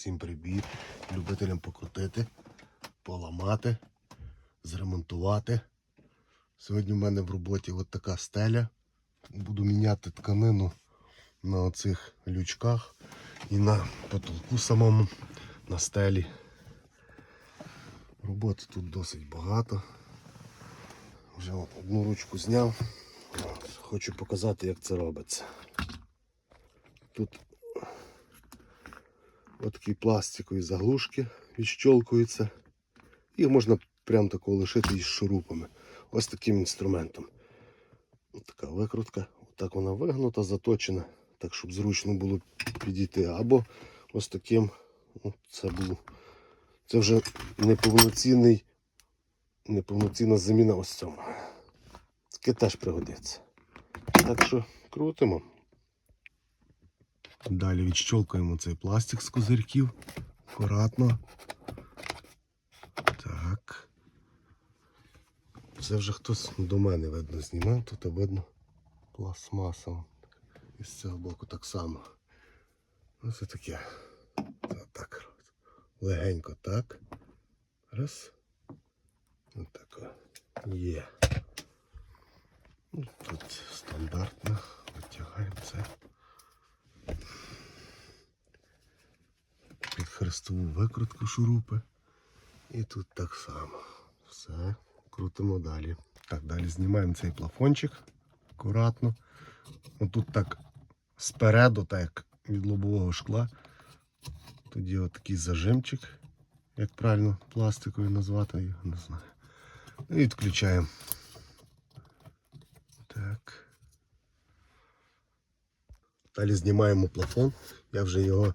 Всім привіт. Любителям покрутити, поламати, зремонтувати. Сьогодні в мене в роботі от така стеля. Буду міняти тканину на оцих лючках і на потолку самому на стелі. Роботи тут досить багато. Вже одну ручку зняв. Хочу показати, як це робиться. Тут Ось такі пластикові заглушки відщолкуються. Їх можна прямо тако лишити із шурупами. Ось таким інструментом. Ось така викрутка. Отак вона вигнута, заточена, так щоб зручно було підійти. Або ось таким. ну, Це був. Це вже неповноцінний, неповноцінна заміна ось цьому. Таке теж пригодиться. Так що крутимо. Далі відщолкуємо цей пластик з козирьків. Акуратно. Так. Це вже хтось до мене видно знімав, тут видно пластмаса. І з цього боку так само. Ось таке. Так. Легенько так. Раз. Отако. Є. Ну, Тут стандартно. Витягаємо це. Під хрестову викрутку шурупи. І тут так само. Все, крутимо далі. Так, далі знімаємо цей плафончик акуратно. Отут так спереду, так як від лобового шкла. Тоді отакий зажимчик, як правильно пластиковий назвати, його не знаю. І відключаємо. Так. Далі знімаємо плафон. Я вже його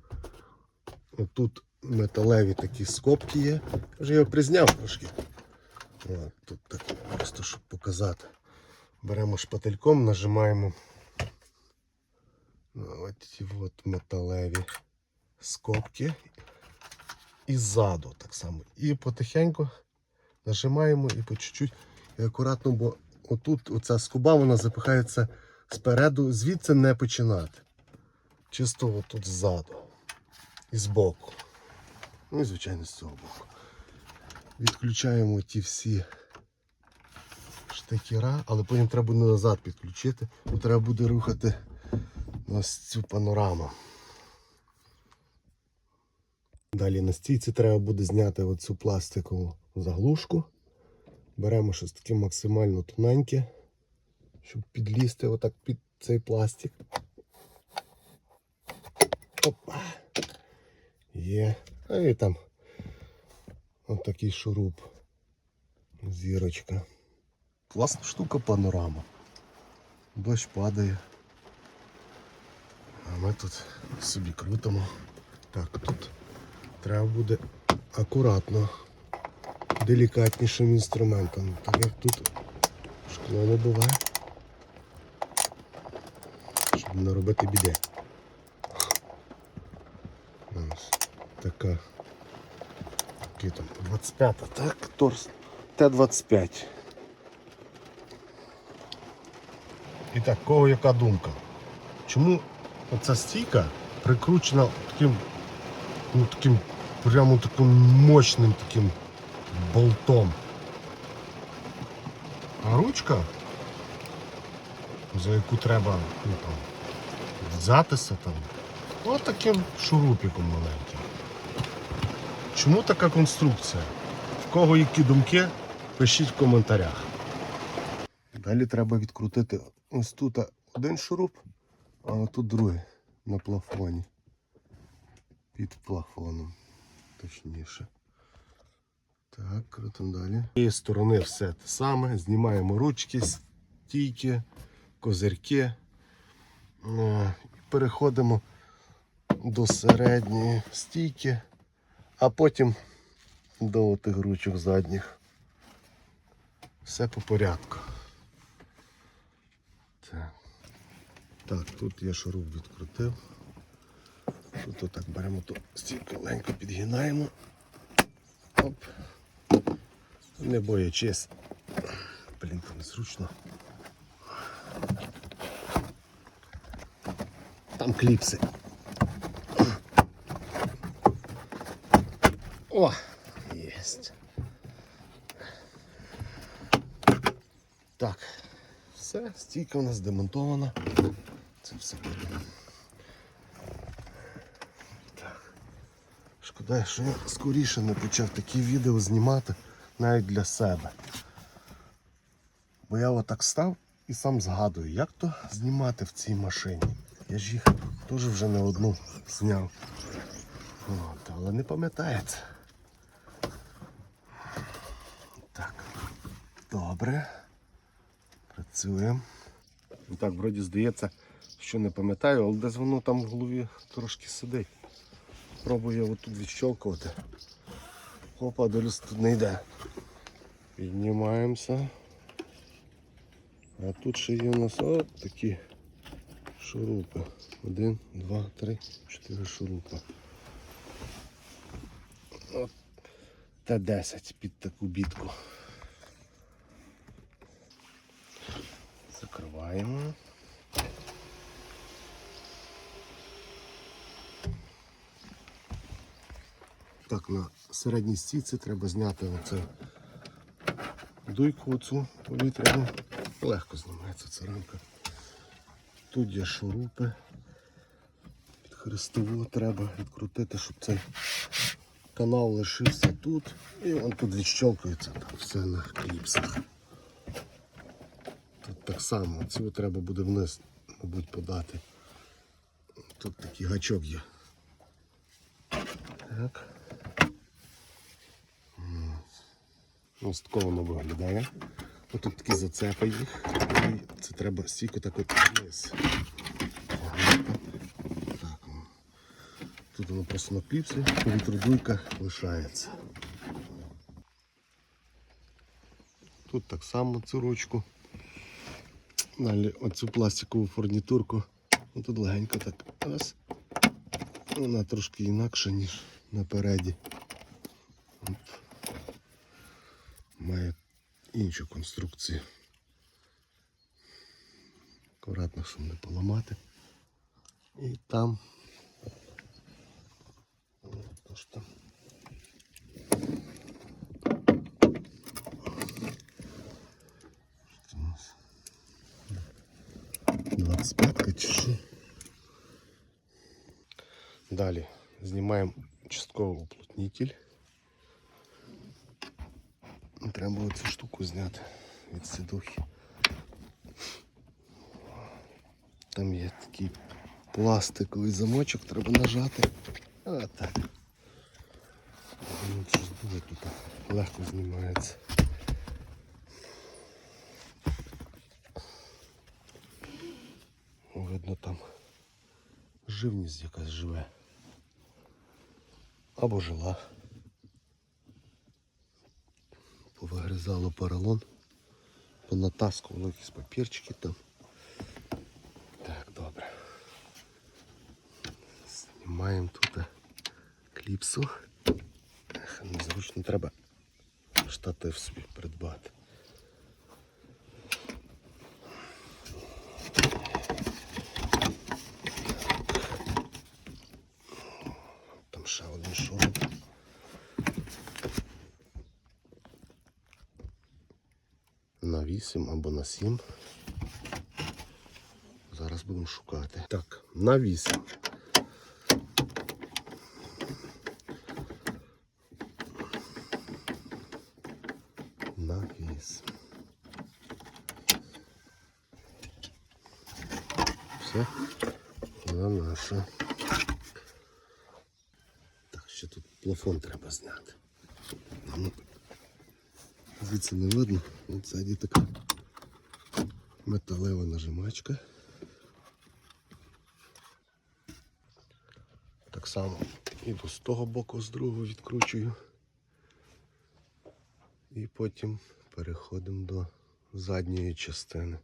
Отут металеві такі скобки є. Я вже його призняв трошки. От, тут так просто щоб показати. Беремо шпательком, нажимаємо на ці от металеві скобки. І ззаду так само. І потихеньку нажимаємо і по чуть-чуть і акуратно, бо отут оця скоба вона запихається спереду, звідси не починати. Чисто отут ззаду і збоку. Ну і звичайно з цього боку. Відключаємо ті всі штекера, але потім треба буде назад підключити, бо треба буде рухати ось цю панораму. Далі на стійці треба буде зняти оцю пластикову заглушку. Беремо щось таке максимально тоненьке, щоб підлізти отак під цей пластик. Опа! Є. А і там ось такий шуруп. Зірочка. Класна штука панорама. Дощ падає. А ми тут собі крутимо. Так, тут треба буде акуратно, делікатнішим інструментом, так як тут шкло не буває. Щоб не робити біди. Ось така. Який там? 25, так? Торс. Т-25. І так, кого яка думка? Чому оця стійка прикручена таким, ну таким прямо таким мощним таким болтом? А ручка, за яку треба ну, там, взятися там, Ось таким шурупіком маленьким. Чому така конструкція? В кого які думки, пишіть в коментарях. Далі треба відкрутити ось тут один шуруп, а тут другий на плафоні. Під плафоном. Точніше. Так, крутимо далі. З цієї сторони все те саме. Знімаємо ручки, стійки, козирки. Е, Переходимо до середньої стійки, а потім до тих ручок задніх. Все по порядку. Так, тут я шуруп відкрутив. Тут отак беремо ту стійку ленько підгинаємо. Оп. Не боячись. Блін, там незручно. Там кліпси. О, єсть. Так, все, стійка у нас демонтована. Це все. Так. Шкода, що я скоріше не почав такі відео знімати навіть для себе. Бо я отак став і сам згадую, як то знімати в цій машині. Я ж їх теж вже не одну зняв. От, але не пам'ятається. Добре. Працюємо. Так, вроді здається, що не пам'ятаю, але десь воно там в голові трошки сидить. Пробую отут відщолкувати. Опа, долюс тут не йде. Піднімаємося. А тут ще є у нас от такі шурупи. Один, два, три, чотири шурупи. От Т10 під таку бітку. Закриваємо. Так, на середній стійці треба зняти оце дуйку оцю повітряну. Легко знімається ця рамка. Тут є шурупи. Під хрестову треба відкрутити, щоб цей канал лишився тут. І він тут відщелкується там все на кліпсах. Так само, цього треба буде вниз, мабуть, подати. Тут такий гачок є. Так. Ось такого воно виглядає. Ось тут такі зацепи їх. І це треба стійко так от вниз. Так. Тут воно просто на кліпсі, повітродуйка лишається. Тут так само цю ручку. Далі оцю пластикову фурнітурку. Ну, тут легенько так раз. Вона трошки інакша, ніж напереді. От. Має іншу конструкцію. Акуратно, щоб не поламати. І там. Тож там. 25 чи що? Далі знімаємо частково уплотнитель. Треба було цю штуку зняти від сідухи. Там є такий пластиковий замочок, треба нажати. А так. Ну, щось дуже тут легко знімається. Видно там живність якась живе. Або жила. Повигризало поролон, понатаскувало якісь папірчики там. Так, добре. Знімаємо тут кліпсу. Незручно треба штатив собі придбати. 8 або на 7. Зараз будемо шукати. Так, на 8. На 8. Все, вона наша. Так, ще тут плафон треба зняти. Звідси не видно. От ззаді така металева нажимачка. Так само іду з того боку, з другого відкручую. І потім переходимо до задньої частини.